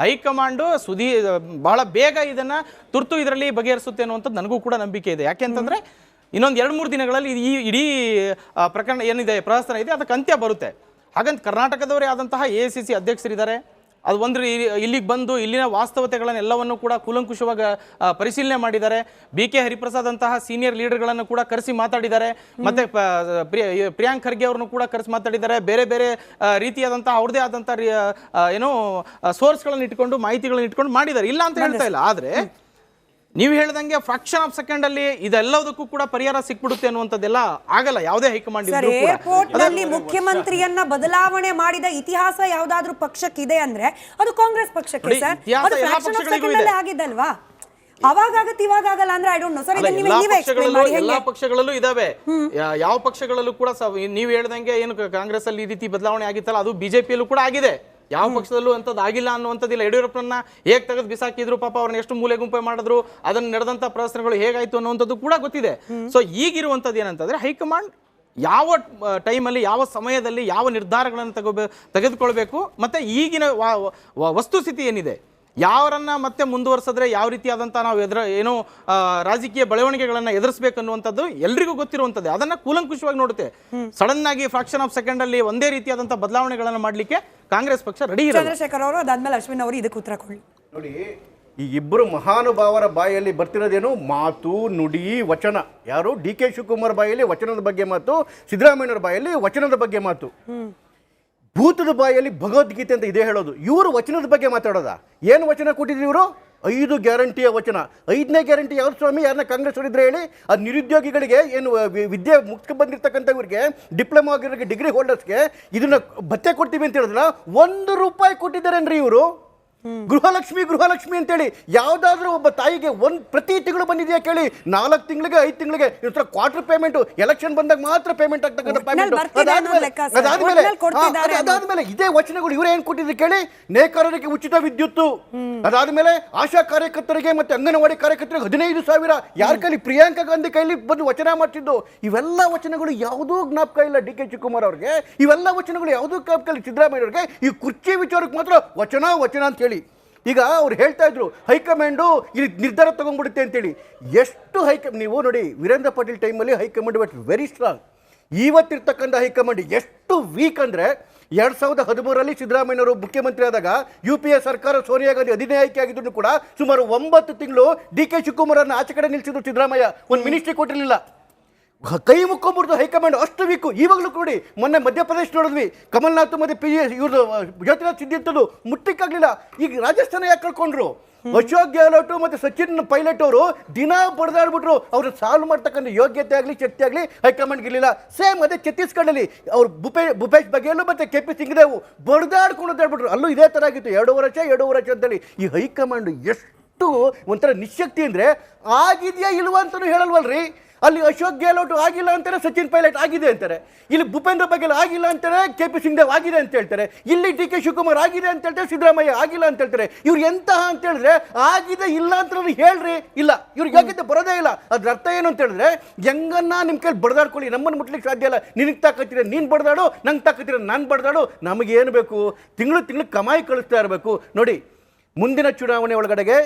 High command ಸುದೀ ಬಹಳ ಬೇಗ ಇದನ್ನ ತುರ್ತು ಇದರಲ್ಲಿ ಬಗೆಹರಿಸುತ್ತೆ ಅನ್ನುವಂಥದ್ದು ನನಗೂ ಕೂಡ ನಂಬಿಕೆ ಇದೆ. ಯಾಕೆಂತಂದ್ರೆ ಇನ್ನೊಂದು ಎರಡು ಮೂರು ದಿನಗಳಲ್ಲಿ ಈ ಇಡೀ ಪ್ರಕರಣ ಏನಿದೆ, ಪ್ರಹಸನ ಇದೆ, ಅದಕ್ಕೆ ಅಂತ್ಯ ಬರುತ್ತೆ. ಹಾಗಂತ ಕರ್ನಾಟಕದವರೇ ಆದಂತಹ ಎ ಸಿ ಸಿ ಅಧ್ಯಕ್ಷರಿದ್ದಾರೆ. ಅದು ಒಂದು ಇಲ್ಲಿಗೆ ಬಂದು ಇಲ್ಲಿನ ವಾಸ್ತವತೆಗಳನ್ನೆಲ್ಲವನ್ನು ಕೂಡ ಕೂಲಂಕುಷವಾಗಿ ಪರಿಶೀಲನೆ ಮಾಡಿದ್ದಾರೆ. ಬಿ ಕೆ ಹರಿಪ್ರಸಾದ್ ಅಂತಹ ಸೀನಿಯರ್ ಲೀಡರ್ಗಳನ್ನು ಕೂಡ ಕರೆಸಿ ಮಾತಾಡಿದ್ದಾರೆ. ಮತ್ತೆ ಪ್ರಿಯಾಂಕ್ ಖರ್ಗೆ ಅವ್ರನ್ನು ಕೂಡ ಕರೆಸಿ ಮಾತಾಡಿದ್ದಾರೆ. ಬೇರೆ ಬೇರೆ ರೀತಿಯಾದಂತಹ ಅವ್ರದೇ ಆದಂತಹ ಏನೋ ಸೋರ್ಸ್ಗಳನ್ನು ಇಟ್ಕೊಂಡು ಮಾಹಿತಿಗಳನ್ನು ಇಟ್ಕೊಂಡು ಮಾಡಿದ್ದಾರೆ. ಇಲ್ಲ ಅಂತ ಹೇಳ್ತಾ ಇಲ್ಲ. ಆದ್ರೆ ನೀವು ಹೇಳ್ದಂಗೆ ಫ್ರಾಕ್ಷನ್ ಆಫ್ ಸೆಕೆಂಡ್ ಅಲ್ಲಿ ಇದೆಲ್ಲದಕ್ಕೂ ಕೂಡ ಪರಿಹಾರ ಸಿಕ್ಬಿಡುತ್ತೆ ಅನ್ನುವಂಥದ್ದೆಲ್ಲ ಆಗಲ್ಲ. ಯಾವುದೇ ಹೈಕಮಾಂಡ್ನಲ್ಲಿ ಮುಖ್ಯಮಂತ್ರಿಯನ್ನ ಬದಲಾವಣೆ ಮಾಡಿದ ಇತಿಹಾಸ ಯಾವ್ದಾದ್ರೂ ಪಕ್ಷಕ್ಕಿದೆ ಅಂದ್ರೆ ಅದು ಕಾಂಗ್ರೆಸ್ ಪಕ್ಷಕ್ಕೆ ಸರ್. ಆಗಿದ್ದಲ್ವಾ ಅವಾಗ ಆಗತ್ತೆ ಇವಾಗ ಆಗಲ್ಲ ಅಂದ್ರೆ ಐ ಡೋಂಟ್ ನೋ ಸರ್ ಅಲ್ಲ, ಇದನ್ನ ಎಲ್ಲಾ ನೀವೇ ಪಕ್ಷಗಳಲ್ಲೂ ಮಾಡಿ ಎಲ್ಲಾ ಹೆಂಗೆ ಪಕ್ಷಗಳಲ್ಲೂ ಇದಾವೆ. ಯಾವ ಪಕ್ಷಗಳಲ್ಲೂ ಕೂಡ ನೀವು ಹೇಳ್ದಂಗೆ ಏನು ಕಾಂಗ್ರೆಸ್ ಅಲ್ಲಿ ಈ ರೀತಿ ಬದಲಾವಣೆ ಆಗಿತ್ತಲ್ಲ ಅದು ಬಿಜೆಪಿಯಲ್ಲೂ ಕೂಡ ಆಗಿದೆ. ಯಾವ ಪಕ್ಷದಲ್ಲೂ ಅಂತದ್ದು ಆಗಿಲ್ಲ ಅನ್ನುವಂಥದ್ದಿಲ್ಲ. ಯಡಿಯೂರಪ್ಪನ ಹೇಗ್ ತೆಗೆದು ಬಿಸಾಕಿದ್ರು ಪಾಪ ಅವ್ರನ್ನ ಎಷ್ಟು ಮೂಲೆ ಗುಂಪೆ ಮಾಡಿದ್ರು ಅದನ್ನ ನಡೆದಂತ ಪ್ರದರ್ಶನಗಳು ಹೇಗಾಯ್ತು ಅನ್ನುವಂಥದ್ದು ಕೂಡ ಗೊತ್ತಿದೆ. ಸೊ ಈಗಿರುವಂಥದ್ದು ಏನಂತಂದ್ರೆ ಹೈಕಮಾಂಡ್ ಯಾವ ಟೈಮಲ್ಲಿ ಯಾವ ಸಮಯದಲ್ಲಿ ಯಾವ ನಿರ್ಧಾರಗಳನ್ನು ತಗೋಬೇ ತೆಗೆದುಕೊಳ್ಬೇಕು ಮತ್ತೆ ಈಗಿನ ವಸ್ತುಸ್ಥಿತಿ ಏನಿದೆ? ಯಾವರನ್ನ ಮತ್ತೆ ಮುಂದುವರ್ಸಿದ್ರೆ ಯಾವ ರೀತಿಯಾದಂಥ ನಾವು ಎದುರ ಏನು ರಾಜಕೀಯ ಬೆಳವಣಿಗೆಗಳನ್ನು ಎದುರಿಸಬೇಕು ಅನ್ನುವಂಥದ್ದು ಎಲ್ರಿಗೂ ಗೊತ್ತಿರುವಂಥದ್ದು. ಅದನ್ನ ಕೂಲಂಕುಷವಾಗಿ ನೋಡುತ್ತೆ. ಸಡನ್ ಆಗಿ ಫ್ರಾಕ್ಷನ್ ಆಫ್ ಸೆಕೆಂಡ್ ಅಲ್ಲಿ ಒಂದೇ ರೀತಿಯಾದಂಥ ಬದಲಾವಣೆಗಳನ್ನು ಮಾಡಲಿಕ್ಕೆ ಕಾಂಗ್ರೆಸ್ ಪಕ್ಷ ರೆಡಿ ಚಂದ್ರಶೇಖರ್ ಅವರು ಅದಾದ್ಮೇಲೆ ಅಶ್ವಿನ್ ಅವರು ಇದಕ್ಕೆ ಉತ್ತರ ಕೊಡಿ ನೋಡಿ ಈ ಇಬ್ಬರು ಮಹಾನುಭಾವರ ಬಾಯಲ್ಲಿ ಬರ್ತಿರೋದೇನು? ಮಾತು ನುಡಿ ವಚನ. ಯಾರು? ಡಿ ಕೆ ಶಿವಕುಮಾರ್ ಬಾಯಲ್ಲಿ ವಚನದ ಬಗ್ಗೆ ಮಾತು ಸಿದ್ದರಾಮಯ್ಯವರ ಬಾಯಲ್ಲಿ ವಚನದ ಬಗ್ಗೆ ಮಾತು. ಭೂತದ ಬಾಯಲ್ಲಿ ಭಗವದ್ಗೀತೆ ಅಂತ ಇದೇ ಹೇಳೋದು. ಇವರು ವಚನದ ಬಗ್ಗೆ ಮಾತಾಡೋದಾ? ಏನು ವಚನ ಕೊಟ್ಟಿದ್ರು ಇವರು? ಐದು ಗ್ಯಾರಂಟಿಯ ವಚನ. ಐದನೇ ಗ್ಯಾರಂಟಿ ಯಾರು ಸ್ವಾಮಿ? ಯಾರನ್ನ ಕಾಂಗ್ರೆಸ್ ಹೊಡಿದ್ರೆ ಹೇಳಿ? ಅದು ನಿರುದ್ಯೋಗಿಗಳಿಗೆ ಏನು ವಿದ್ಯೆ ಮುಗಿಸ್ಕೊಂಡು ಬಂದಿರ್ತಕ್ಕಂಥ ಇವರಿಗೆ, ಡಿಪ್ಲೊಮಾ ಆಗಿರೋರಿಗೆ, ಡಿಗ್ರಿ ಹೋಲ್ಡರ್ಸ್ಗೆ ಇದನ್ನ ಭತ್ತೆ ಕೊಡ್ತೀವಿ ಅಂತ ಹೇಳಿದ್ರಲ್ಲ ಒಂದು ರೂಪಾಯಿ ಕೊಟ್ಟಿದ್ದಾರೇನ್ರಿ ಇವರು? ಗೃಹಲಕ್ಷ್ಮಿ ಗೃಹಲಕ್ಷ್ಮಿ ಅಂತೇಳಿ ಯಾವ್ದಾದ್ರೂ ಒಬ್ಬ ತಾಯಿಗೆ ಒಂದ್ ಪ್ರತಿ ತಿಂಗಳು ಬಂದಿದೆಯಾ ಕೇಳಿ ನಾಲ್ಕು ತಿಂಗಳಿಗೆ ಐದು ತಿಂಗಳಿಗೆ ಇತರ ಕ್ವಾರ್ಟರ್ ಪೇಮೆಂಟ್ ಎಲೆಕ್ಷನ್ ಬಂದಾಗ ಮಾತ್ರ ಪೇಮೆಂಟ್ ಆಗ್ತಕ್ಕಂಥ ಪೇಮೆಂಟ್ ಅದಾದ್ಮೇಲೆ ಇದೇ ವಚನಗಳು ಇವರೇನ್ ಏನ್ ಕೊಟ್ಟಿದ್ರು ಕೇಳಿ ನೇಕಾರರಿಗೆ ಉಚಿತ ವಿದ್ಯುತ್ತು. ಅದಾದ್ಮೇಲೆ ಆಶಾ ಕಾರ್ಯಕರ್ತರಿಗೆ ಮತ್ತೆ ಅಂಗನವಾಡಿ ಕಾರ್ಯಕರ್ತರಿಗೆ ಹದಿನೈದು ಸಾವಿರ. ಯಾರ ಕೈಲಿ ಪ್ರಿಯಾಂಕಾ ಗಾಂಧಿ ಕೈಲಿ ಬಂದು ವಚನ ಮಾಡ್ತಿದ್ದು ಇವೆಲ್ಲ ವಚನಗಳು ಯಾವುದೂ ಜ್ಞಾಪಕ ಇಲ್ಲ ಡಿ ಕೆ ಶಿವಕುಮಾರ್ ಅವ್ರಿಗೆ. ಇವೆಲ್ಲ ವಚನಗಳು ಯಾವುದೂ ಜ್ಞಾಪಕ ಇಲ್ಲ ಸಿದ್ದರಾಮಯ್ಯ ಅವ್ರಿಗೆ. ಈ ಕುರ್ಚಿ ವಿಚಾರಕ್ಕೆ ಮಾತ್ರ ವಚನ ವಚನ ಅಂತ ಹೇಳಿ ಈಗ ಅವ್ರು ಹೇಳ್ತಾ ಇದ್ರು, ಹೈಕಮಾಂಡು ಇಲ್ಲಿ ನಿರ್ಧಾರ ತೊಗೊಂಡ್ಬಿಡುತ್ತೆ ಅಂತೇಳಿ. ಎಷ್ಟು ಹೈಕಮ್ ನೀವು ನೋಡಿ, ವೀರೇಂದ್ರ ಪಾಟೀಲ್ ಟೈಮಲ್ಲಿ high command but very strong ಇವತ್ತಿರ್ತಕ್ಕಂಥ high command ಎಷ್ಟು ವೀಕ್ ಅಂದರೆ, ಎರಡು ಸಾವಿರದ ಹದಿಮೂರರಲ್ಲಿ ಸಿದ್ದರಾಮಯ್ಯವರು ಮುಖ್ಯಮಂತ್ರಿ ಆದಾಗ ಯು ಪಿ ಎ ಸರ್ಕಾರ ಸೋನಿಯಾ ಗಾಂಧಿ ಅಧಿನೇ ಆಯ್ಕೆ ಆಗಿದ್ರು ಕೂಡ ಸುಮಾರು ಒಂಬತ್ತು ತಿಂಗಳು ಡಿ ಕೆ ಶಿವಕುಮಾರನ್ನು ಆಚೆ ಕಡೆ ನಿಲ್ಲಿಸಿದ್ರು ಸಿದ್ದರಾಮಯ್ಯ. ಒಂದು ಮಿನಿಸ್ಟ್ರಿ ಕೊಟ್ಟಿರಲಿಲ್ಲ. ಕೈ ಮುಕ್ಕೊಂಬಿಡ್ದು ಹೈಕಮಾಂಡ್ ಅಷ್ಟು ವೀಕು ಇವಾಗಲೂ ನೋಡಿ ಮೊನ್ನೆ ಮಧ್ಯಪ್ರದೇಶ ನೋಡಿದ್ವಿ. ಕಮಲ್ನಾಥ್ ಮತ್ತೆ ಪಿ ಇವ್ರದ್ದು ಜ್ಯೋತಿರಾಜ್ ಸಿದ್ದಿತ್ತದು ಮುಟ್ಟಿಕ್ಕಾಗ್ಲಿಲ್ಲ. ಈಗ ರಾಜಸ್ಥಾನ ಯಾಕೆ ಕಳ್ಕೊಂಡ್ರು? ಅಶೋಕ್ ಗೆಹ್ಲೋಟ್ ಮತ್ತೆ ಸಚಿನ್ ಪೈಲಟ್ ಅವರು ದಿನ ಬಡದಾಡ್ಬಿಟ್ರು. ಅವ್ರು ಸಾಲ್ವ್ ಮಾಡ್ತಕ್ಕಂಥ ಯೋಗ್ಯತೆ ಆಗಲಿ, ಶಕ್ತಿ ಆಗಲಿ ಹೈಕಮಾಂಡ್ ಇರಲಿಲ್ಲ ಸೇಮ್ ಅದೇ ಛತ್ತೀಸ್ಗಢಲ್ಲಿ ಅವ್ರು ಭೂಪೇ, ಭೂಪೇಶ್ ಬಘೇಲು ಮತ್ತೆ ಕೆ ಪಿ ಸಿಂಗ್ದೇವು ಬಡದಾಡ್ಕೊಂಡು ಒದ್ದಾಡ್ಬಿಟ್ರು ಅಲ್ಲೂ ಇದೇ ಥರ ಆಗಿತ್ತು. ಎರಡೂವರೆ ವರ್ಷ ಎರಡೂವರೆ ವರ್ಷ ಅಂತೇಳಿ ಈ ಹೈಕಮಾಂಡ್ ಎಷ್ಟು ಒಂಥರ ನಿಶಕ್ತಿ ಅಂದರೆ ಆಗಿದೆಯಾ ಇಲ್ವಾ ಅಂತಲೂ ಹೇಳಲ್ವಲ್ರಿ? ಅಲ್ಲಿ ಅಶೋಕ್ ಗೆಹ್ಲೋಟ್ ಆಗಿಲ್ಲ ಅಂತಾರೆ, ಸಚಿನ್ ಪೈಲಟ್ ಆಗಿದೆ ಅಂತಾರೆ. ಇಲ್ಲಿ ಭೂಪೇಂದ್ರ ಬಘೇಲ್ ಆಗಿಲ್ಲ ಅಂತಾರೆ, ಕೆ ಪಿ ಸಿಂಗ್ ದೇವ್ ಆಗಿದೆ ಅಂತ ಹೇಳ್ತಾರೆ. ಇಲ್ಲಿ ಡಿ ಕೆ ಶಿವಕುಮಾರ್ ಆಗಿದೆ ಅಂತ ಹೇಳ್ತಾರೆ, ಸಿದ್ದರಾಮಯ್ಯ ಆಗಿಲ್ಲ ಅಂತ ಹೇಳ್ತಾರೆ. ಇವ್ರು ಎಂತಹ ಅಂತ ಹೇಳಿದ್ರೆ, ಆಗಿದೆ ಇಲ್ಲ ಅಂತ ಹೇಳ್ರಿ. ಇಲ್ಲ ಇವ್ರಿಗೆ ಯಾಕೆ ಬರೋದೇ ಇಲ್ಲ. ಅದ್ರ ಅರ್ಥ ಏನು ಅಂತ ಹೇಳಿದ್ರೆ, ಹೆಂಗನ್ನ ನಿಮ್ಮ ಕೈಲಿ ಬಡದಾಡ್ಕೊಳ್ಳಿ. ನಮ್ಮನ್ನು ಮುಟ್ಲಿಕ್ಕೆ ಸಾಧ್ಯ ಇಲ್ಲ. ನಿನಗೆ ತಾಕತ್ತೀರ ನೀನು ಬಡದಾಡು, ನಂಗೆ ತಾಕತ್ತಿರ ನಾನು ಬಡದಾಡು ನಮಗೆ ಏನು ಬೇಕು? ತಿಂಗಳು ತಿಂಗಳು ಕಮಾಯಿ ಕಳಿಸ್ತಾ ಇರಬೇಕು. ನೋಡಿ, ಮುಂದಿನ ಚುನಾವಣೆ ಒಳಗಡೆಗೆ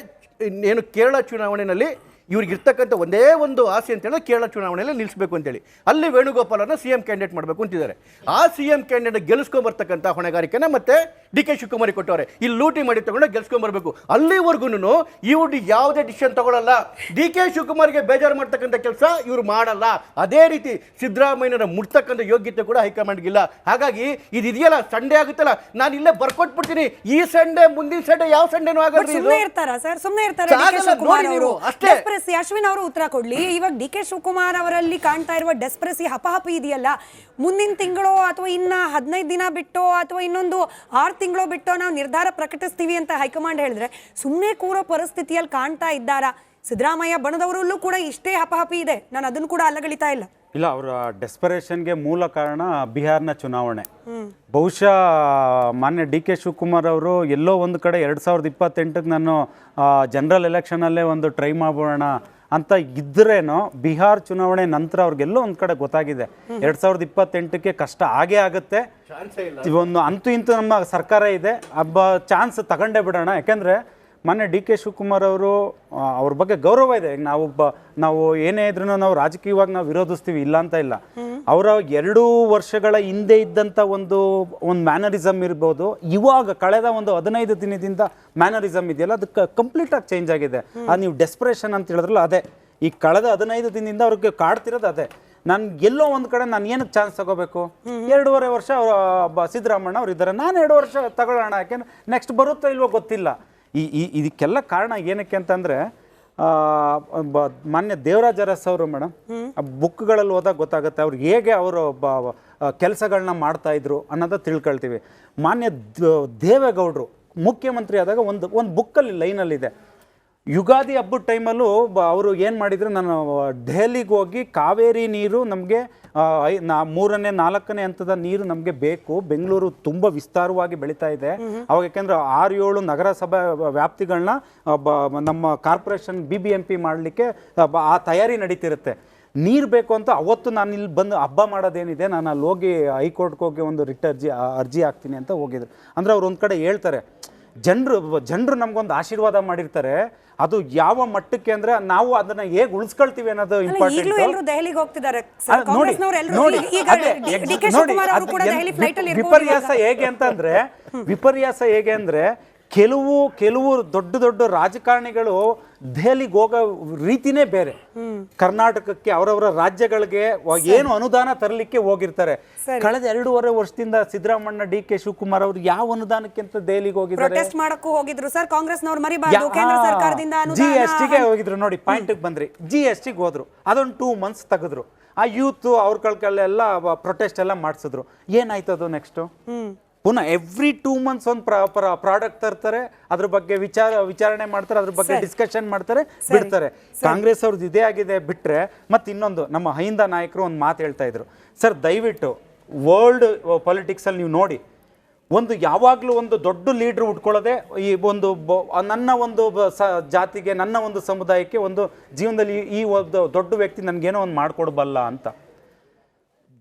ಏನು ಕೇರಳ ಚುನಾವಣೆಯಲ್ಲಿ ಇವ್ರಿಗೆ ಇರ್ತಕ್ಕಂಥ ಒಂದೇ ಒಂದು ಆಸೆ ಅಂತ ಹೇಳಿದ್ರೆ ಕೇರಳ ಚುನಾವಣೆಯಲ್ಲಿ ನಿಲ್ಲಿಸಬೇಕು ಅಂತೇಳಿ. ಅಲ್ಲಿ ವೇಣುಗೋಪಾಲನ ಸಿ ಎಂ ಕ್ಯಾಂಡಿಡೇಟ್ ಮಾಡಬೇಕು ಅಂತಿದ್ದಾರೆ. ಆ ಸಿ ಎಂ ಕ್ಯಾಂಡಿಡೇಟ್ ಗೆಲ್ಲಿಸ್ಕೊಂಬರ್ತಕ್ಕಂಥ ಹೊಣೆಗಾರಿಕೆನ ಮತ್ತೆ ಡಿ ಕೆ ಶಿವಕುಮಾರಿ ಕೊಟ್ಟವ್ರೆ. ಇಲ್ಲಿ ಲೂಟಿ ಮಾಡಿ ತಗೊಂಡು ಗೆಲ್ಸ್ಕೊಂಬರ್ಬೇಕು ಅಲ್ಲಿವರೆಗೂ ಇವ್ರು ಯಾವುದೇ ಡಿಸಿಷನ್ ತಗೊಳ್ಳಲ್ಲ ಡಿ ಕೆ ಶಿವಕುಮಾರ್ಗೆ ಬೇಜಾರು ಮಾಡ್ತಕ್ಕಂಥ ಕೆಲಸ ಇವ್ರು ಮಾಡಲ್ಲ. ಅದೇ ರೀತಿ ಸಿದ್ದರಾಮಯ್ಯನ ಮುಟ್ತಕ್ಕಂಥ ಯೋಗ್ಯತೆ ಕೂಡ ಹೈಕಮಾಂಡ್ಗಿಲ್ಲ ಹಾಗಾಗಿ ಇದು ಇದೆಯಲ್ಲ ಸಂಡೇ ಆಗುತ್ತಲ್ಲ. ನಾನು ಇಲ್ಲೇ ಬರ್ಕೊಟ್ಬಿಡ್ತೀನಿ. ಈ ಸಂಡೇ ಮುಂದಿನ ಸಂಡೇ ಯಾವ ಸಂಡೇನೂ ಆಗಲ್ಲ ಸುಮ್ನೆ ಇರ್ತಾರ ಸರ್ ಸುಮ್ಮನೆ ಇರ್ತಾರೆ ಅಷ್ಟೇ. ಅಶ್ವಿನ್ ಅವರು ಉತ್ತರ ಕೊಡ್ಲಿ. ಇವಾಗ ಡಿ ಕೆ ಶಿವಕುಮಾರ್ ಅವರಲ್ಲಿ ಕಾಣ್ತಾ ಇರುವ ಡೆಸ್ಪ್ರೆಸಿ ಹಪಹಪಿ ಇದೆಯಲ್ಲ. ಮುಂದಿನ ತಿಂಗಳು ಅಥವಾ ಇನ್ನ ಹದಿನೈದು ದಿನ ಬಿಟ್ಟು ಅಥವಾ ಇನ್ನೊಂದು ಆರು ತಿಂಗಳು ಬಿಟ್ಟು ನಾವು ನಿರ್ಧಾರ ಪ್ರಕಟಿಸ್ತೀವಿ ಅಂತ ಹೈಕಮಾಂಡ್ ಹೇಳಿದ್ರೆ ಸುಮ್ಮನೆ ಕೂರೋ ಪರಿಸ್ಥಿತಿಯಲ್ಲಿ ಕಾಣ್ತಾ ಇದ್ದಾರಾ? ಸಿದ್ದರಾಮಯ್ಯ ಬಣದವರಲ್ಲೂ ಕೂಡ ಇಷ್ಟೇ ಹಪಹಪಿ ಇದೆ. ನಾನು ಅದನ್ನು ಕೂಡ ಅಲ್ಲಗಳಿತಾ ಇಲ್ಲ. ಇಲ್ಲ ಅವರ ಡೆಸ್ಪರೇಷನ್ಗೆ ಮೂಲ ಕಾರಣ ಬಿಹಾರ್ನ ಚುನಾವಣೆ. ಬಹುಶಃ ಮಾನ್ಯ ಡಿ ಕೆ ಶಿವಕುಮಾರ್ ಅವರು ಎಲ್ಲೋ ಒಂದು ಕಡೆ ಎರಡು ಸಾವಿರದ ಇಪ್ಪತ್ತೆಂಟಕ್ಕೆ ನಾನು ಜನರಲ್ ಎಲೆಕ್ಷನಲ್ಲೇ ಒಂದು ಟ್ರೈ ಮಾಡೋಣ ಅಂತ ಇದ್ರೇನೋ ಬಿಹಾರ್ ಚುನಾವಣೆ ನಂತರ ಅವ್ರಿಗೆಲ್ಲೋ ಒಂದ್ ಕಡೆ ಗೊತ್ತಾಗಿದೆ. ಎರಡ್ ಸಾವಿರದ ಇಪ್ಪತ್ತೆಂಟಕ್ಕೆ ಕಷ್ಟ ಆಗೇ ಆಗುತ್ತೆ. ಒಂದು ಅಂತೂ ಇಂತೂ ನಮ್ಮ ಸರ್ಕಾರ ಇದೆ. ಹಬ್ಬ ಚಾನ್ಸ್ ತಗೊಂಡೇ ಬಿಡೋಣ. ಯಾಕಂದ್ರೆ ಮೊನ್ನೆ ಡಿ ಕೆ ಶಿವಕುಮಾರ್ ಅವರು ಅವ್ರ ಬಗ್ಗೆ ಗೌರವ ಇದೆ. ಈಗ ನಾವು ಬ ನಾವು ಏನೇ ಇದ್ರೂ ನಾವು ರಾಜಕೀಯವಾಗಿ ನಾವು ವಿರೋಧಿಸ್ತೀವಿ ಇಲ್ಲ ಅಂತ ಇಲ್ಲ. ಅವರ ಎರಡು ವರ್ಷಗಳ ಹಿಂದೆ ಇದ್ದಂಥ ಒಂದು ಒಂದು ಮ್ಯಾನರಿಸಮ್ ಇರ್ಬೋದು. ಇವಾಗ ಕಳೆದ ಒಂದು ಹದಿನೈದು ದಿನದಿಂದ ಮ್ಯಾನರಿಸಮ್ ಇದೆಯಲ್ಲ ಅದು ಕಂಪ್ಲೀಟಾಗಿ ಚೇಂಜ್ ಆಗಿದೆ. ಅದು ನೀವು ಡೆಸ್ಪ್ರೇಷನ್ ಅಂತ ಹೇಳಿದ್ರಲ್ಲ ಅದೇ. ಈ ಕಳೆದ ಹದಿನೈದು ದಿನದಿಂದ ಅವ್ರಿಗೆ ಕಾಡ್ತಿರೋದು ಅದೇ. ನಾನು ಎಲ್ಲೋ ಒಂದು ಕಡೆ ನಾನು ಏನಕ್ಕೆ ಚಾನ್ಸ್ ತಗೋಬೇಕು? ಎರಡೂವರೆ ವರ್ಷ ಅವರು ಸಿದ್ದರಾಮಣ್ಣ ಅವ್ರು ಇದ್ದಾರೆ. ನಾನು ಎರಡು ವರ್ಷ ತಗೊಳ್ಳೋಣ ಯಾಕೆಂದ್ರೆ ನೆಕ್ಸ್ಟ್ ಬರುತ್ತೋ ಇಲ್ವೋ ಗೊತ್ತಿಲ್ಲ. ಈ ಇದಕ್ಕೆಲ್ಲ ಕಾರಣ ಏನಕ್ಕೆ ಅಂತಂದ್ರೆ ಮಾನ್ಯ ದೇವರಾಜ ಅರಸ್ ಅವರು ಮೇಡಮ್ ಬುಕ್ಗಳಲ್ಲಿ ಓದಾಗ ಗೊತ್ತಾಗುತ್ತೆ. ಅವ್ರು ಹೇಗೆ ಅವರು ಕೆಲಸಗಳನ್ನ ಮಾಡ್ತಾ ಇದ್ರು ಅನ್ನೋದ ತಿಳ್ಕೊಳ್ತೀವಿ. ಮಾನ್ಯ ದೇವೇಗೌಡರು ಮುಖ್ಯಮಂತ್ರಿ ಆದಾಗ ಒಂದು ಒಂದು ಬುಕ್ಕಲ್ಲಿ ಲೈನಲ್ಲಿದೆ. ಯುಗಾದಿ ಹಬ್ಬದ ಟೈಮಲ್ಲೂ ಅವರು ಏನು ಮಾಡಿದರು ನಾನು ದೆಹಲಿಗೆ ಹೋಗಿ ಕಾವೇರಿ ನೀರು ನಮಗೆ ನಾ ಮೂರನೇ ನಾಲ್ಕನೇ ಹಂತದ ನೀರು ನಮಗೆ ಬೇಕು. ಬೆಂಗಳೂರು ತುಂಬ ವಿಸ್ತಾರವಾಗಿ ಬೆಳೀತಾ ಇದೆ. ಅವಾಗ ಯಾಕೆಂದ್ರೆ ಆರು ಏಳು ನಗರಸಭೆ ವ್ಯಾಪ್ತಿಗಳನ್ನ ನಮ್ಮ corporation B B M P ಮಾಡಲಿಕ್ಕೆ ಆ ತಯಾರಿ ನಡೀತಿರುತ್ತೆ. ನೀರು ಬೇಕು ಅಂತ ಅವತ್ತು ನಾನು ಇಲ್ಲಿ ಬಂದು ಹಬ್ಬ ಮಾಡೋದೇನಿದೆ ನಾನು ಅಲ್ಲಿ ಹೋಗಿ ಹೈಕೋರ್ಟ್ಗೆ ಹೋಗಿ ಒಂದು ರಿಟ್ ಅರ್ಜಿ ಅರ್ಜಿ ಹಾಕ್ತೀನಿ ಅಂತ ಹೋಗಿದ್ರು. ಅಂದರೆ ಅವ್ರು ಒಂದು ಕಡೆ ಹೇಳ್ತಾರೆ ಜನರು ಜನರು ನಮ್ಗೊಂದು ಆಶೀರ್ವಾದ ಮಾಡಿರ್ತಾರೆ. ಅದು ಯಾವ ಮಟ್ಟಕ್ಕೆ ಅಂದ್ರೆ ನಾವು ಅದನ್ನ ಹೇಗೆ ಉಳಿಸ್ಕೊಳ್ತೀವಿ ಅನ್ನೋದು ಇಂಪಾರ್ಟೆಂಟ್ ಎಲ್ಲರೂ ದೆಹಲಿಗೆ ಹೋಗ್ತಿದ್ದಾರೆ. ವಿಪರ್ಯಾಸ ಹೇಗೆ ಅಂತಂದ್ರೆ ವಿಪರ್ಯಾಸ ಹೇಗೆ ಅಂದ್ರೆ ಕೆಲವು ಕೆಲವು ದೊಡ್ಡ ದೊಡ್ಡ ರಾಜಕಾರಣಿಗಳು ದೆಹಲಿಗೆ ಹೋಗೋ ರೀತಿನೇ ಬೇರೆ. ಕರ್ನಾಟಕಕ್ಕೆ ಅವರವರ ರಾಜ್ಯಗಳಿಗೆ ಏನು ಅನುದಾನ ತರಲಿಕ್ಕೆ ಹೋಗಿರ್ತಾರೆ. ಕಳೆದ ಎರಡೂವರೆ ವರ್ಷದಿಂದ ಸಿದ್ದರಾಮಣ್ಣ ಡಿ ಕೆ ಶಿವಕುಮಾರ್ ಅವರು ಯಾವ ಅನುದಾನಕ್ಕೆ ಅಂತ ದೆಹಲಿಗೆ ಹೋಗಿದ್ದಾರೆ? ಪ್ರೊಟೆಸ್ಟ್ ಮಾಡಕ್ಕೂ ಹೋಗಿದ್ರು. ಸರ್ ಕಾಂಗ್ರೆಸ್ನವರು ಮರಿಬಾರ್ದು. ಕೇಂದ್ರ ಸರ್ಕಾರದಿಂದ ಜಿ ಎಸ್ ಟಿಗೆ ಹೋಗಿದ್ರು ನೋಡಿ ಪಾಯಿಂಟ್ ಬಂದ್ರಿ. ಜಿ ಎಸ್ ಟಿಗೆ ಹೋದ್ರು. ಅದೊಂದು ಟೂ ಮಂತ್ಸ್ ತೆಗೆದ್ರು. ಆ ಯೂತ್ ಅವ್ರ ಕಳ್ಕಲ್ಲೆಲ್ಲ ಪ್ರೊಟೆಸ್ಟ್ ಎಲ್ಲ ಮಾಡಿಸಿದ್ರು. ಏನಾಯ್ತು ಅದು ನೆಕ್ಸ್ಟ್ ಪುನಃ ಎವ್ರಿ ಟೂ ಮಂತ್ಸ್ ಒಂದು ಪ್ರಾಡಕ್ಟ್ ತರ್ತಾರೆ ಅದ್ರ ಬಗ್ಗೆ ವಿಚಾರ ವಿಚಾರಣೆ ಮಾಡ್ತಾರೆ ಅದ್ರ ಬಗ್ಗೆ ಡಿಸ್ಕಷನ್ ಮಾಡ್ತಾರೆ ಬಿಡ್ತಾರೆ. ಕಾಂಗ್ರೆಸ್ ಅವ್ರದ್ದು ಇದೇ ಆಗಿದೆ ಬಿಟ್ರೆ ಮತ್ತೆ ಇನ್ನೊಂದು ನಮ್ಮ ಹೈಂದ ನಾಯಕರು ಒಂದು ಮಾತು ಹೇಳ್ತಾ ಇದ್ರು. ಸರ್ ದಯವಿಟ್ಟು ವರ್ಲ್ಡ್ ಪೊಲಿಟಿಕ್ಸಲ್ಲಿ ನೀವು ನೋಡಿ. ಒಂದು ಯಾವಾಗಲೂ ಒಂದು ದೊಡ್ಡ ಲೀಡ್ರ್ ಉಟ್ಕೊಳ್ಳೋದೆ ಈ ಒಂದು ಬ- ನನ್ನ ಒಂದು ಸ ಜಾತಿಗೆ ನನ್ನ ಒಂದು ಸಮುದಾಯಕ್ಕೆ ಒಂದು ಜೀವನದಲ್ಲಿ ಈ- ಈ ಒಂದು ದೊಡ್ಡ ವ್ಯಕ್ತಿ ನನಗೇನೋ ಒಂದು ಮಾಡಿಕೊಡ್ಬಲ್ಲ ಅಂತ.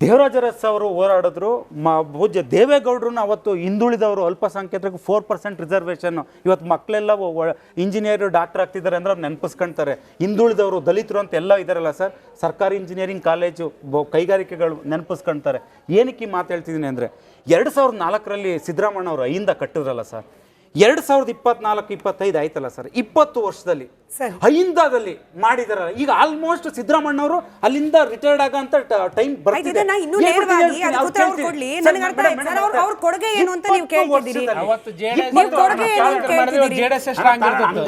ದೇವರಾಜ ಅರಸ್ ಅವರು ಹೋರಾಡಿದ್ರು. ಮ, ಪೂಜ್ಯ ದೇವೇಗೌಡರನ್ನ ಅವತ್ತು ಹಿಂದುಳಿದವರು ಅಲ್ಪಸಂಖ್ಯಾತರಿಗೆ ಫೋರ್ ಪರ್ಸೆಂಟ್ ರಿಸರ್ವೇಷನ್ನು ಇವತ್ತು ಮಕ್ಕಳೆಲ್ಲ ಇಂಜಿನಿಯರು ಡಾಕ್ಟರ್ ಆಗ್ತಿದ್ದಾರೆ ಅಂದ್ರೆ ಅವ್ರು ನೆನಪಿಸ್ಕೊಳ್ತಾರೆ ಹಿಂದುಳಿದವರು ದಲಿತರು ಅಂತ ಎಲ್ಲ ಇದಾರಲ್ಲ ಸರ್. ಸರ್ಕಾರಿ ಇಂಜಿನಿಯರಿಂಗ್ ಕಾಲೇಜು ಕೈಗಾರಿಕೆಗಳು ನೆನಪಿಸ್ಕೊಳ್ತಾರೆ ಏನಕ್ಕೆ ಮಾತು ಅಂದರೆ, ಎರಡು ಸಾವಿರದ ನಾಲ್ಕರಲ್ಲಿ ಸಿದ್ದರಾಮಣ್ಣ ಅವರು ಐಯಿಂದ ಕಟ್ಟಿದ್ರಲ್ಲ ಸರ್. ಎರಡು ಸಾವಿರದ ಇಪ್ಪತ್ನಾಲ್ಕು ಇಪ್ಪತ್ತೈದು ಆಯ್ತಲ್ಲ ಸರ್? ಇಪ್ಪತ್ತು ವರ್ಷದಲ್ಲಿ ಸರಿ. ಹೈಂದಾದಲ್ಲಿ ಮಾಡಿದಾರಲ್ಲ ಈಗ ಆಲ್ಮೋಸ್ಟ್ ಸಿದ್ದರಾಮಣ್ಣ ಅವರು ಅಲ್ಲಿಂದ ರಿಟೈರ್ಡ್ ಆಗಂತ ಟೈಮ್ ಬರ್ತಿದೆ ಕೊಡುಗೆ ಏನು ಅಂತ ನೀವು ಇಪ್ಪತ್ತು ಕೇಳ್ತಿದ್ದೀರಿ.